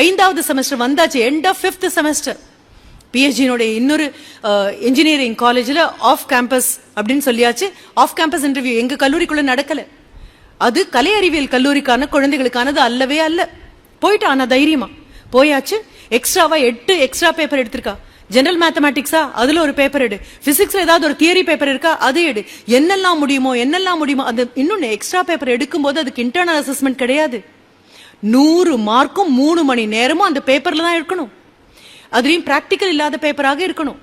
ஐந்தாவது செமஸ்டர் வந்தாச்சு end of fifth semester பிஹெச்டினுடைய இன்னொரு இன்ஜினியரிங் காலேஜில் ஆஃப் கேம்பஸ் அப்படின்னு சொல்லியாச்சு. ஆஃப் கேம்பஸ் இன்டர்வியூ எங்கள் கல்லூரிக்குள்ளே நடக்கலை. அது கலை அறிவியல் கல்லூரிக்கான குழந்தைகளுக்கானது அல்லவே அல்ல. போயிட்டு ஆனால் தைரியமா. போயாச்சு எக்ஸ்ட்ராவா எட்டு எக்ஸ்ட்ரா பேப்பர் எடுத்திருக்கா. ஜெனரல் மேத்தமேட்டிக்ஸா அதுல ஒரு பேப்பர் எடு. பிசிக்ஸ்ல ஏதாவது ஒரு தியரி பேப்பர் இருக்கா அது எடு. என்னெல்லாம் முடியுமோ என்னெல்லாம் முடியுமோ அது இன்னொன்னு எக்ஸ்ட்ரா பேப்பர் எடுக்கும்போது அதுக்கு இன்டர்னல் அசஸ்மெண்ட் கிடையாது. நூறு மார்க்கும் மூணு மணி நேரமும் அந்த பேப்பரில் தான் இருக்கணும். அதுலேயும் ப்ராக்டிக்கல் இல்லாத பேப்பராக இருக்கணும்.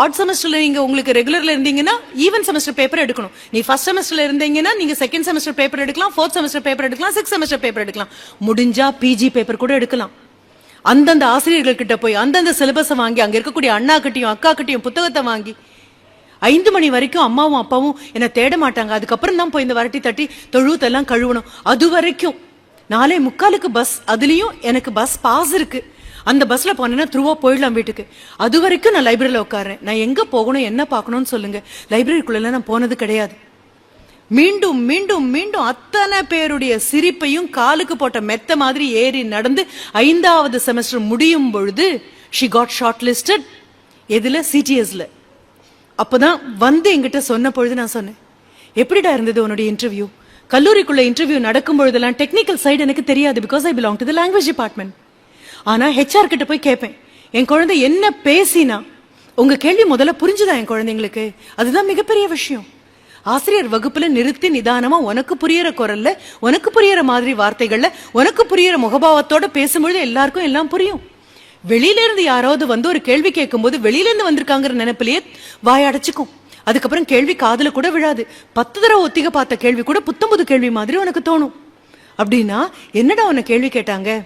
ஆட் செமஸ்டரில் நீங்கள் உங்களுக்கு ரெகுலரில் இருந்தீங்கன்னா ஈவன் செமஸ்டர் பேப்பர் எடுக்கணும். நீ ஃபர்ஸ்ட் செமஸ்டரில் இருந்தீங்கன்னா நீங்கள் செகண்ட் செமஸ்டர் பேப்பர் எடுக்கலாம் ஃபோர்த் செமஸ்டர் பேப்பர் எடுக்கலாம் சிக்ஸ் செமஸ்டர் பேப்பர் எடுக்கலாம். முடிஞ்சா பிஜி பேப்பர் கூட எடுக்கலாம். அந்தந்த ஆசிரியர்கள் கிட்ட போய் அந்தந்த சிலபஸை வாங்கி அங்கே இருக்கக்கூடிய அண்ணா கிட்டையும் அக்கா கிட்டையும் புத்தகத்தை வாங்கி ஐந்து மணி வரைக்கும் அம்மாவும் அப்பாவும் என்னை தேட மாட்டாங்க. அதுக்கப்புறம் தான் போய் இந்த வரட்டி தட்டி தொழுவத்தெல்லாம் கழுவணும். அது வரைக்கும். நாலே முக்காலுக்கு பஸ் அதுலேயும் எனக்கு பஸ் பாஸ் இருக்கு. அந்த பஸ்ல போனேன்னா த்ரூவா போயிடலாம் வீட்டுக்கு. அது வரைக்கும் நான் லைப்ரரியில உட்காரேன் நான் எங்க போகணும் என்ன பார்க்கணும்னு சொல்லுங்க. லைப்ரரிக்குள்ள நான் போனது கிடையாது. மீண்டும் மீண்டும் மீண்டும் அத்தனை பேருடைய சிரிப்பையும் காலுக்கு போட்ட மெத்த மாதிரி ஏறி நடந்து ஐந்தாவது செமஸ்டர் முடியும் பொழுது ஷி காட் ஷார்ட் லிஸ்டட் எதுல சிடிஎஸ்ல அப்பதான் வந்து என்கிட்ட சொன்ன பொழுது நான் சொன்னேன். எப்படிடா இருந்தது உன்னுடைய இன்டர்வியூ கல்லூரிக்குள்ள இன்டர்வியூ நடக்கும் பொழுதெல்லாம் டெக்னிக்கல் சைடு எனக்கு தெரியாது because I belong to the language department ஆனால் ஹெச்ஆர் கிட்ட போய் கேட்பேன் என் குழந்தை என்ன பேசினா? உங்க கேள்வி முதல்ல புரிஞ்சுதா என் குழந்தைங்களுக்கு? அதுதான் மிகப்பெரிய விஷயம். ஆசிரியர் வகுப்புல நிறுத்தி நிதானமா உனக்கு புரியற குரல்ல உனக்கு புரியற மாதிரி வார்த்தைகள்ல உனக்கு புரியற முகபாவத்தோட பேசும்பொழுது எல்லாருக்கும் எல்லாம் புரியும். வெளியில இருந்து யாராவது வந்து ஒரு கேள்வி கேட்கும்போது வெளியில இருந்து வந்திருக்காங்கிற நினைப்பிலேயே வாயடைச்சுக்கும் அதுக்கப்புறம் கேள்வி காதில் கூட விழாது. பத்து தடவை ஒத்திக பார்த்த கேள்வி கூட புத்தம்புது கேள்வி மாதிரி உனக்கு தோணும். அப்படின்னா என்னடா உன்னை கேள்வி கேட்டாங்க?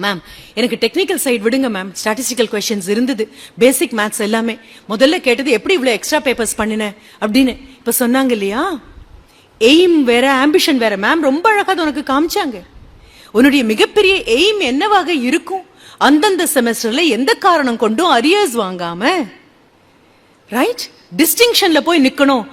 மேம் எனக்கு டெக்னிக்கல் சைட் விடுங்க மேம் ஸ்டாட்டிஸ்டிக்கல் கொஸ்டின்ஸ் இருந்தது. பேசிக் மேத்ஸ் எல்லாமே. முதல்ல கேட்டது எப்படி இவ்வளோ எக்ஸ்ட்ரா பேப்பர்ஸ் பண்ணின? அப்படின்னு இப்போ சொன்னாங்க இல்லையா? எய்ம் வேற ஆம்பிஷன் வேற. மேம் ரொம்ப அழகாக அது உனக்கு காமிச்சாங்க. உன்னுடைய மிகப்பெரிய எய்ம் என்னவாக இருக்கும்? அந்தந்த செமஸ்டர்ல எந்த காரணம் கொண்டும் அரியர்ஸ் வாங்காம ரைட் டிஸ்டிங்ஷன்ல போய் நிக்கணும்.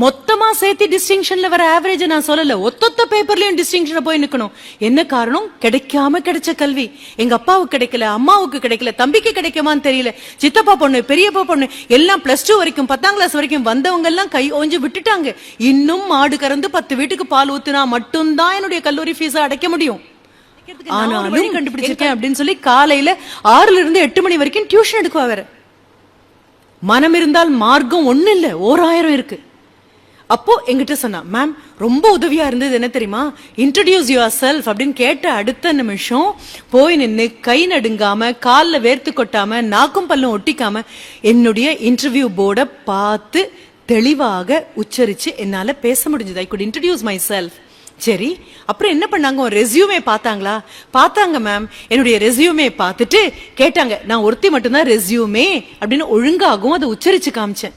மொத்தமா சேர்த்து டிஸ்டிங்ஷன்ல வர ஆவரேஜ் நான் சொல்லல. ஒத்தொத்த பேப்பர்லயும் டிஸ்டிங்ஷன்ல போய் நிக்கணும். என்ன காரணம்? கிடைக்காம கிடைச்ச கல்வி. எங்க அப்பாவுக்கு கிடைக்கல அம்மாவுக்கு கிடைக்கல தம்பிக்கு கிடைக்குமான்னு தெரியல. சித்தப்பா பொண்ணு பெரியப்பா பொண்ணு எல்லாம் பிளஸ் டூ வரைக்கும் பத்தாம் கிளாஸ் வரைக்கும் வந்தவங்க எல்லாம் கை ஓஞ்சு விட்டுட்டாங்க. இன்னும் மாடு கறந்து பத்து வீட்டுக்கு பால் ஊத்துனா மட்டும்தான் என்னுடைய கல்லூரி ஃபீஸை அடைக்க முடியும். ஆனாலும் கண்டுபிடிச்சிருக்கேன். அப்படின்னு சொல்லி காலையில ஆறுல இருந்து எட்டு மணி வரைக்கும் டியூஷன் எடுக்குவா வேற. மனம் இருந்தால் மார்க்கம் ஒன்றும் இல்லை ஓராயிரம் இருக்கு. அப்போ எங்கிட்ட சொன்னா மேம் ரொம்ப உதவியா இருந்தது என்ன தெரியுமா? இன்ட்ரடியூஸ் யுவர் செல்ஃப் அப்படின்னு கேட்ட அடுத்த நிமிஷம் போய் நின்று கை நடுங்காம காலில் வேர்த்து கொட்டாம நாக்கும் பல்லும் ஒட்டிக்காம என்னுடைய இன்டர்வியூ போர்டை பார்த்து தெளிவாக உச்சரிச்சு என்னால் பேச முடிஞ்சது. I good introduce myself சரி அப்புறம் என்ன பண்ணாங்க? உன் ரெஸ்யூமே பார்த்தாங்களா? பார்த்தாங்க மேம் என்னுடைய ரெஸ்யூமே பார்த்துட்டு கேட்டாங்க நான் ஒருத்தி மட்டும்தான் ரெஸ்யூமே அப்படின்னு ஒழுங்காகவும் அதை உச்சரிச்சு காமிச்சேன்.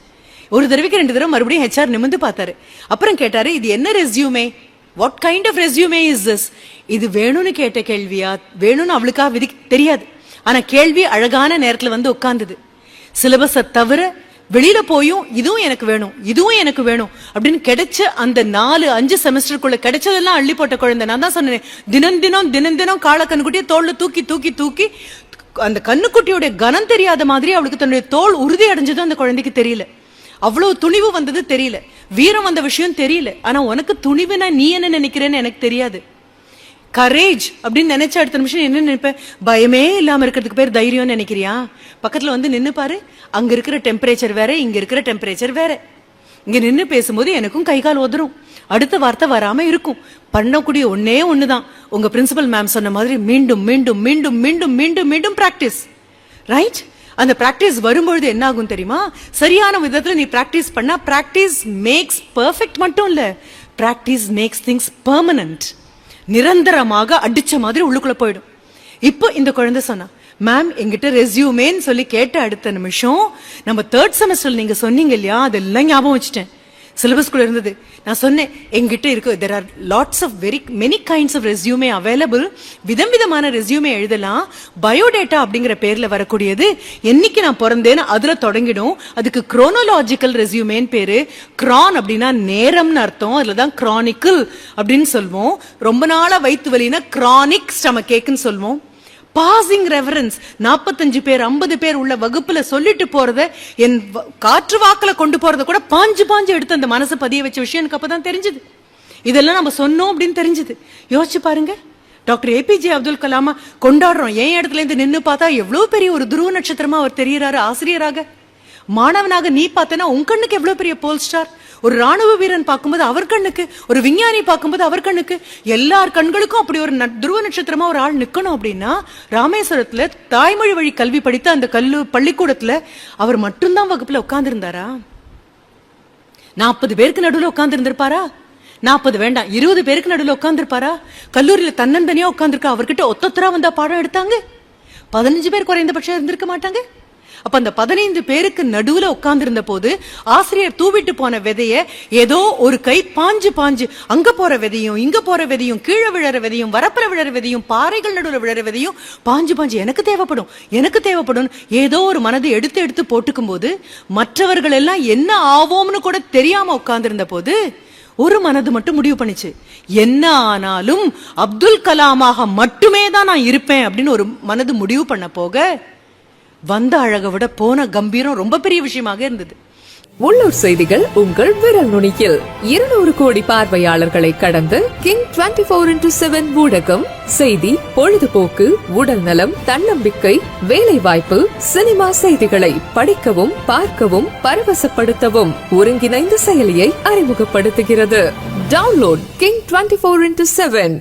ஒரு தடவைக்கு ரெண்டு தடவை மறுபடியும் ஹெச்ஆர் நிமிந்து பார்த்தாரு. அப்புறம் கேட்டாரு இது என்ன resume what kind of resume is this இது வேணும்னு கேட்ட கேள்வியா? வேணும்னு அவளுக்கா விதி தெரியாது. ஆனா கேள்வி அழகான நேரத்துல வந்து உட்கார்ந்தது. சிலபஸை தவிர வெளியில போயும் இதுவும் எனக்கு வேணும் இதுவும் எனக்கு வேணும் அப்படின்னு கிடைச்ச அந்த நாலு அஞ்சு செமஸ்டருக்குள்ள கிடைச்சதெல்லாம் அள்ளி போட்ட குழந்தை. நான் தான் சொன்னேன் தினம் தினம் தினம் தினம் கால கண்ணுக்குட்டியை தோல்ல தூக்கி தூக்கி தூக்கி அந்த கண்ணுக்குட்டியோட கனம் தெரியாத மாதிரி அவளுக்கு தன்னுடைய தோல் உறுதி அடைஞ்சதும் அந்த குழந்தைக்கு தெரியல. அவ்வளவு துணிவு வந்தது தெரியல. வீரம் வந்த விஷயம் தெரியல. ஆனா உனக்கு துணிவுனா நீ என்ன நினைக்கிறேன்னு எனக்கு தெரியாது. கரேஜ் அப்படின்னு நினைச்ச அடுத்த நிமிஷம் என்ன நினைப்பேன் பயமே இல்லாம இருக்கிறதுக்கு பேர் தைரியம்னு நினைக்கிறியா? பக்கத்துல வந்து நின்னு பாரு. அங்க இருக்கிற டெம்பரேச்சர் வேற இங்க இருக்கிற டெம்பரேச்சர் வேற. இங்க நின்னு பேசும்போது எனக்கும் கை கால் உதறும். அடுத்த வார்த்தை வராம இருக்கும். பண்ணக்கூடிய ஒன்னே ஒண்ணுதான். உங்க பிரின்சிபல் மேம் சொன்ன மாதிரி மீண்டும் மீண்டும் மீண்டும் மீண்டும் மீண்டும் மீண்டும் பிராக்டிஸ் ரைட் அந்த பிராக்டிஸ் வரும்பொழுது என்ன ஆகும் தெரியுமா? சரியான விதத்துல நீ பிராக்டிஸ் பண்ணா பிராக்டிஸ் மேக்ஸ் பர்ஃபெக்ட் மட்டும் இல்ல. பிராக்டிஸ் மேக்ஸ் திங்ஸ் பெர்மனன்ட் நிரந்தரமாக அடிச்ச மாதிரி உள்ளுக்குள்ள போயிடும். இப்போ இந்த குழந்தை சொன்னா மேம் எங்கிட்ட ரெஸ்யூமேன்னு சொல்லி கேட்ட அடுத்த நிமிஷம் நம்ம தேர்ட் செமஸ்டர் நீங்க சொன்னீங்க இல்லையா? அதெல்லாம் ஞாபகம் வச்சுட்டேன். சிலபஸ் கூட இருந்தது. நான் சொன்னேன் எங்கிட்ட இருக்கு. There are lots of very many kinds of resume available விதம் விதமான ரெஸ்யூமே எழுதலாம். பயோடேட்டா அப்படிங்கிற பேர்ல வரக்கூடியது. என்னைக்கு நான் பிறந்தேன்னு அதுல தொடங்கிடும். அதுக்கு குரோனோலாஜிக்கல் ரெஸ்யூமேன்னு பேரு. கிரான் அப்படின்னா நேரம்னு அர்த்தம். அதுலதான் கிரானிக்கல் அப்படின்னு சொல்வோம். ரொம்ப நாளா வயிற்று வலினா கிரானிக் ஸ்டமக் கேக்குன்னு சொல்வோம். பாசிங் ரெஃபரன்ஸ் நாற்பத்தஞ்சு பேர் ஐம்பது பேர் உள்ள வகுப்புல சொல்லிட்டு போறத என் வ- காற்று வாக்குல கொண்டு போறத கூட பாஞ்சு பாஞ்சு எடுத்து அந்த மனசை பதிய வச்ச விஷயம் எனக்கு அப்பதான் தெரிஞ்சது. இதெல்லாம் நம்ம சொன்னோம் அப்படின்னு தெரிஞ்சது. யோசிச்சு பாருங்க. டாக்டர் ஏபிஜே அப்துல் கலாம கொண்டாடுறோம். என் இடத்துல இருந்து நின்னு பார்த்தா எவ்வளவு பெரிய ஒரு துருவ நட்சத்திரமா அவர் தெரியறாரு ஆசிரியராக. மாணவனாக நீ பார்த்தனா உன் கண்ணுக்கு எவ்வளவு பெரிய போல் ஸ்டார் ஒரு ராணுவ வீரன் பார்க்கும்போது அவர் கண்ணுக்கு ஒரு விஞ்ஞானி பார்க்கும்போது அவர் கண்ணுக்கு எல்லார் கண்களுக்கும் அப்படி ஒரு ந- துருவ நட்சத்திரமா ஒரு ஆள் நிக்கணும் அப்படின்னா ராமேஸ்வரத்துல தாய்மொழி வழி கல்வி படித்த அந்த கல்லு பள்ளிக்கூடத்துல அவர் மட்டும்தான் வகுப்புல உட்கார்ந்துருந்தாரா? நாற்பது பேருக்கு நடுவில் உட்கார்ந்து இருந்திருப்பாரா நாற்பது வேண்டாம் இருபது பேருக்கு நடுவில் உட்காந்துருப்பாரா கல்லூரியில் தன்னந்தனியா உட்காந்துருக்கா அவர்கிட்ட ஒத்தொத்தரா வந்தா பாடம் எடுத்தாங்க? பதினஞ்சு பேர் குறைந்தபட்சம் இருந்திருக்க மாட்டாங்க? அப்ப அந்த பதினைந்து பேருக்கு நடுவுல உட்கார்ந்திருந்த போது ஆசிரியர் தூவிட்டு போன விதைய ஏதோ ஒரு கை பாஞ்சு பாஞ்சு அங்க போற விதையும் இங்க போற விதையும் கீழே விழற விதையும் வரப்புற விழற விதையும் பாறைகள் நடுவுல விழற விதையும் பாஞ்சு பாஞ்சு எனக்கு தேவைப்படும் எனக்கு தேவைப்படும் ஏதோ ஒரு மனதை எடுத்து எடுத்து போட்டுக்கும் போது மற்றவர்கள் எல்லாம் என்ன ஆவோம்னு கூட தெரியாம உட்கார்ந்திருந்த போது ஒரு மனது மட்டும் முடிவு பண்ணுச்சு. என்ன ஆனாலும் அப்துல் கலாமாக மட்டுமே தான் நான் இருப்பேன் அப்படின்னு ஒரு மனது முடிவு பண்ண போக வந்த அழகை விட போன கம்பீரம் ரொம்ப பெரிய விஷயமாக இருந்தது. உள்ளூர் செய்திகள் உங்கள் விரல் நுனியில். இருநூறு கோடி பார்வையாளர்களை கடந்து King twenty four into seven ஊடகம் செய்தி பொழுதுபோக்கு உடல் நலம் தன்னம்பிக்கை வேலை வாய்ப்பு சினிமா செய்திகளை படிக்கவும் பார்க்கவும் பரவசப்படுத்தவும் ஒருங்கிணைந்த செயலியை அறிமுகப்படுத்துகிறது. Download King twenty four into seven